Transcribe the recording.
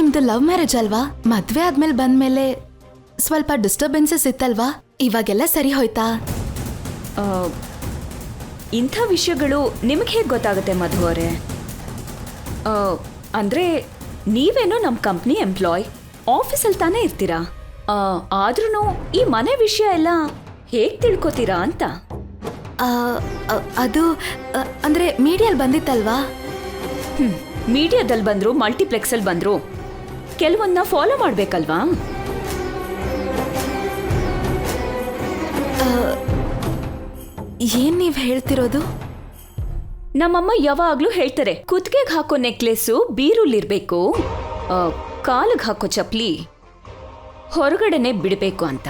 ನಿಮ್ದು love marriage ಅಲ್ವಾ? ಮದ್ವೆ ಆದ್ಮೇಲೆ ಬಂದ್ಮೇಲೆ ಸ್ವಲ್ಪ ಡಿಸ್ಟರ್ಬೆನ್ಸಸ್ ಇತ್ತಲ್ವಾ? ಇವಾಗೆಲ್ಲ ಸರಿ ಹೋಯ್ತಾ? ಆ, ಇಂಥ ವಿಷಯಗಳು ನಿಮಗೆ ಹೇಗೆ ಗೊತ್ತಾಗುತ್ತೆ ಮಧು ಅವರೇ? ಅಂದರೆ ನೀವೇನೋ ನಮ್ಮ ಕಂಪ್ನಿ ಎಂಪ್ಲಾಯ್ ಆಫೀಸಲ್ಲಿ ತಾನೇ ಇರ್ತೀರಾ? ಆದ್ರೂ ಈ ಮನೆ ವಿಷಯ ಎಲ್ಲ ಹೇಗೆ ತಿಳ್ಕೊತೀರಾ ಅಂತ? ಆ, ಅದು ಅಂದರೆ ಅಂದ್ರೆ ಮೀಡಿಯಲ್ಲಿ ಬಂದಿತ್ತಲ್ವಾ? ಮೀಡಿಯಾದಲ್ಲಿ ಬಂದರು ಮಲ್ಟಿಪ್ಲೆಕ್ಸಲ್ಲಿ ಬಂದ್ರು. ಕೆಲವನ್ನ ಫಾಲೋ ಮಾಡ್ಬೇಕಲ್ವಾ? ಏನ್ ನೀವ್ ಹೇಳ್ತಿರೋದು? ನಮ್ಮಮ್ಮ ಯಾವಾಗ್ಲೂ ಹೇಳ್ತಾರೆ ಕುತ್ತಿಗೆಗೆ ಹಾಕೋ ನೆಕ್ಲೆಸ್ಸು ಬೀರುಲಿರ್ಬೇಕು ಕಾಲಿಗೆ ಹಾಕೋ ಚಪ್ಲಿ ಹೊರಗಡೆನೆ ಬಿಡಬೇಕು ಅಂತ.